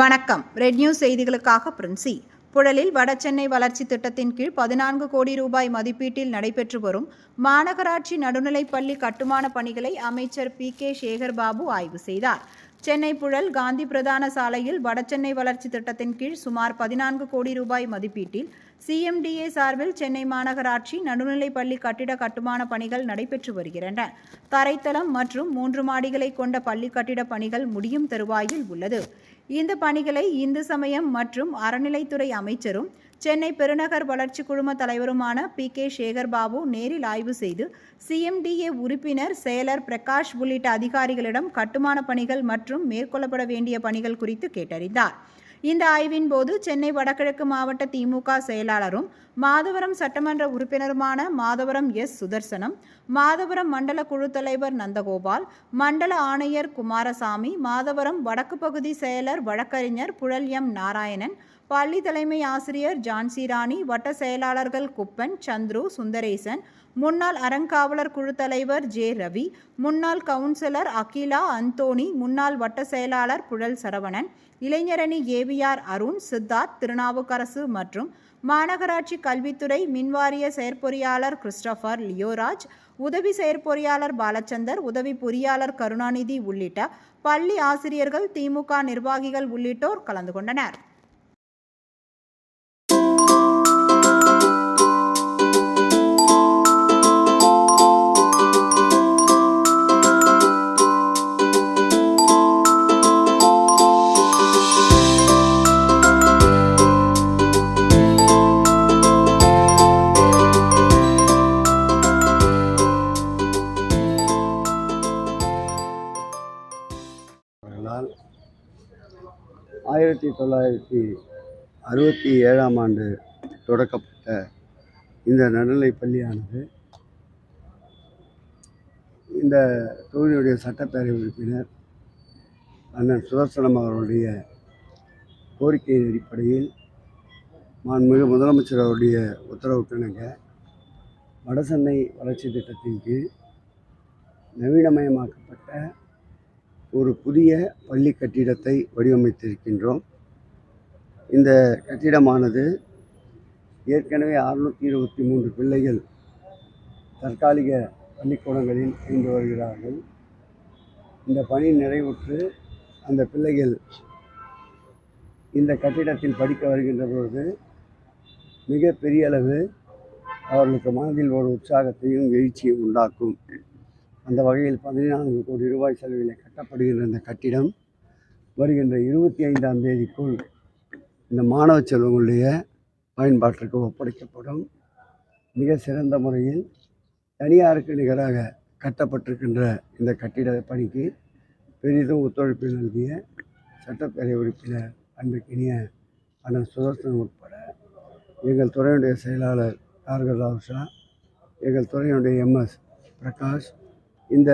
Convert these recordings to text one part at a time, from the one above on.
வணக்கம். Red news செய்திகளுக்காக பிரின்சி. புழலில் வடசென்னை வளர்ச்சி திட்டத்தின் கீழ் பதினான்கு கோடி ரூபாய் மதிப்பீட்டில் நடைபெற்று வரும் மாநகராட்சி நடுநிலைப்பள்ளி கட்டுமான பணிகளை அமைச்சர் பி. கே. சேகர் பாபு ஆய்வு செய்தார். சென்னை புழல் காந்தி பிரதான சாலையில் வடசென்னை வளர்ச்சி திட்டத்தின் கீழ் சுமார் பதினான்கு கோடி ரூபாய் மதிப்பீட்டில் சிஎம்டிஏ சார்பில் சென்னை மாநகராட்சி நடுநிலைப்பள்ளி கட்டிட கட்டுமான பணிகள் நடைபெற்று வருகின்றன. தரைத்தளம் மற்றும் மூன்று மாடிகளை கொண்ட பள்ளி கட்டிட பணிகள் முடியும் தருவாயில் உள்ளது. இந்த பணிகளை இந்து சமயம் மற்றும் அறநிலைத்துறை அமைச்சரும் சென்னை பெருநகர் வளர்ச்சி குழும தலைவருமான பி. கே. சேகர் பாபு நேரில் ஆய்வு செய்து சிஎம்டிஏ உறுப்பினர் செயலர் பிரகாஷ் உள்ளிட்ட அதிகாரிகளிடம் கட்டுமான பணிகள் மற்றும் மேற்கொள்ளப்பட வேண்டிய பணிகள் குறித்து கேட்டறிந்தார். இந்த ஆய்வின் போது சென்னை வடகிழக்கு மாவட்ட திமுக செயலாளரும் மாதவரம் சட்டமன்ற உறுப்பினருமான மாதவரம் எஸ். சுதர்சனம் மாதவரம் மண்டல குழு தலைவர் நந்தகோபால் மண்டல ஆணையர் குமாரசாமி மாதவரம் வடக்கு பகுதி செயலர் வழக்கறிஞர் புழல் எம். நாராயணன் பள்ளி தலைமை ஆசிரியர் ஜான்சி ராணி வட்ட செயலாளர்கள் குப்பன் சந்துரு சுந்தரேசன் முன்னாள் அறங்காவலர் குழு தலைவர் ஜே. ரவி முன்னாள் கவுன்சிலர் அகிலா அந்தோணி முன்னாள் வட்ட செயலாளர் புழல் சரவணன் இளைஞரணி ஏவிஆர் அருண் சித்தார்த் திருநாவுக்கரசு மற்றும் மாநகராட்சி கல்வித்துறை மின்வாரிய செயற்பொறியாளர் கிறிஸ்டபர் லியோராஜ் உதவி செயற்பொறியாளர் பாலச்சந்தர் உதவி பொறியாளர் கருணாநிதி உள்ளிட்ட பள்ளி ஆசிரியர்கள் திமுக நிர்வாகிகள் உள்ளிட்டோர் கலந்து கொண்டனர். ஆயிரத்தி தொள்ளாயிரத்தி அறுபத்தி ஏழாம் ஆண்டு தொடக்கப்பட்ட இந்த நடுநிலைப் பள்ளியானது இந்த தொகுதியுடைய சட்டப்பேரவை உறுப்பினர் அண்ணன் சுதர்சனம் அவர்களுடைய கோரிக்கையின் அடிப்படையில் மாண்புமிகு முதலமைச்சர் அவருடைய உத்தரவுக்கிணங்க வடசென்னை வளர்ச்சி திட்டத்தின் கீழ் நவீனமயமாக்கப்பட்ட ஒரு புதிய பள்ளி கட்டிடத்தை வடிவமைத்திருக்கின்றோம். இந்த கட்டிடமானது ஏற்கனவே அறுநூற்றி இருபத்தி மூன்று பிள்ளைகள் தற்காலிக பள்ளிக்கூடங்களில் இருந்து வருகிறார்கள். இந்த பணி நிறைவுற்று அந்த பிள்ளைகள் இந்த கட்டிடத்தில் படிக்க வருகின்ற பொழுது மிக பெரிய அளவு அவர்களுக்கு மனதில் ஒரு உற்சாகத்தையும் எழுச்சியும் உண்டாக்கும். அந்த வகையில் பதினான்கு கோடி ரூபாய் செலவில் கட்டப்படுகின்ற இந்த கட்டிடம் வருகின்ற இருபத்தி ஐந்தாம் தேதிக்குள் இந்த மாணவ செல்வங்களுடைய பயன்பாட்டிற்கு ஒப்படைக்கப்படும். மிக சிறந்த முறையில் தனியாருக்கு நிகராக கட்டப்பட்டிருக்கின்ற இந்த கட்டிட பணிக்கு பெரிதும் ஒத்துழைப்பு நல்கிய சட்டப்பேரவை உறுப்பினர் அன்பிற்கினிய அண்ணன் சுதர்சன் உட்பட எங்கள் துறையினுடைய செயலாளர் கார்கராவ் ஷா எங்கள் துறையினுடைய எம்எஸ் பிரகாஷ் இந்த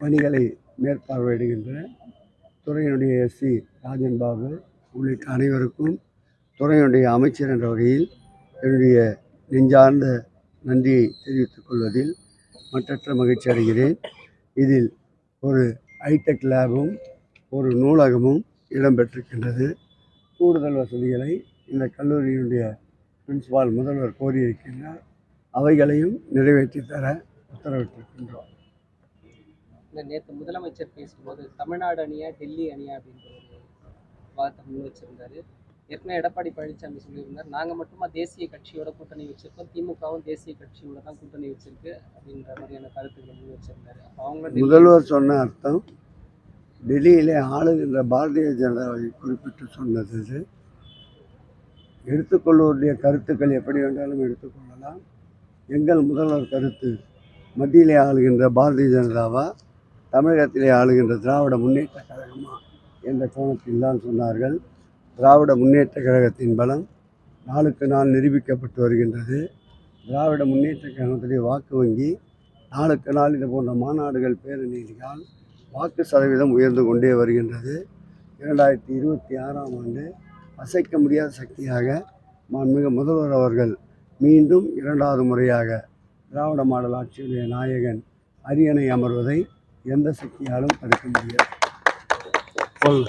பணிகளை மேற்பார்வையிடுகின்ற துறையினுடைய எஸ்சி ராஜன் பாபு உள்ளிட்ட அனைவருக்கும் துறையினுடைய அமைச்சர் என்ற வகையில் என்னுடைய நெஞ்சார்ந்த நன்றியை தெரிவித்துக் கொள்வதில் மற்றற்ற மகிழ்ச்சி அடைகிறேன். இதில் ஒரு ஹைடெக் லேபும் ஒரு நூலகமும் இடம்பெற்றிருக்கின்றது கூடுதல் வசதிகளை இந்த கல்லூரியினுடைய பிரின்சிபால் முதல்வர் கோரியிருக்கின்றார். அவைகளையும் நிறைவேற்றி தர உத்தரவிட்டிருக்கின்றோம் இல்லை நேற்று முதலமைச்சர் பேசும்போது தமிழ்நாடு அணியா டெல்லி அணியா அப்படின்ற ஒரு வாதத்தை முன் வச்சிருந்தாரு. ஏற்கனவே எடப்பாடி பழனிசாமி சொல்லியிருந்தார். நாங்கள் மட்டுமா தேசிய கட்சியோட கூட்டணி வச்சிருக்கோம். திமுகவும் தேசிய கட்சியோட தான் கூட்டணி வச்சிருக்கு அப்படின்ற மாதிரியான கருத்துக்களை முன் வச்சிருந்தாரு. அப்போ அவங்க முதல்வர் சொன்ன அர்த்தம் டெல்லியிலே ஆளுகின்ற பாரதிய ஜனதாவை குறிப்பிட்டு சொன்னது எடுத்துக்கொள்வருடைய கருத்துக்கள் எப்படி வேண்டாலும் எடுத்துக்கொள்ளலாம். எங்கள் முதல்வர் கருத்து மத்தியிலே ஆளுகின்ற பாரதிய ஜனதாவா தமிழகத்திலே ஆளுகின்ற திராவிட முன்னேற்ற கழகமா என்ற கோணத்தில் தான் சொன்னார்கள். திராவிட முன்னேற்ற கழகத்தின் பலம் நாளுக்கு நாள் நிரூபிக்கப்பட்டு வருகின்றது. திராவிட முன்னேற்ற கழகத்துடைய வாக்கு வங்கி நாளுக்கு நாள் இது போன்ற மாநாடுகள் பேரணிகளால் வாக்கு சதவீதம் உயர்ந்து கொண்டே வருகின்றது. இரண்டாயிரத்தி இருபத்தி ஆறாம் ஆண்டு அசைக்க முடியாத சக்தியாக மாண்புமிகு முதல்வர் அவர்கள் மீண்டும் இரண்டாவது முறையாக திராவிட மாடல் ஆட்சியுடைய நாயகன் அரியணை அமர்வதை எந்த சக்தியாலும் தடுக்க முடியாது. சொல்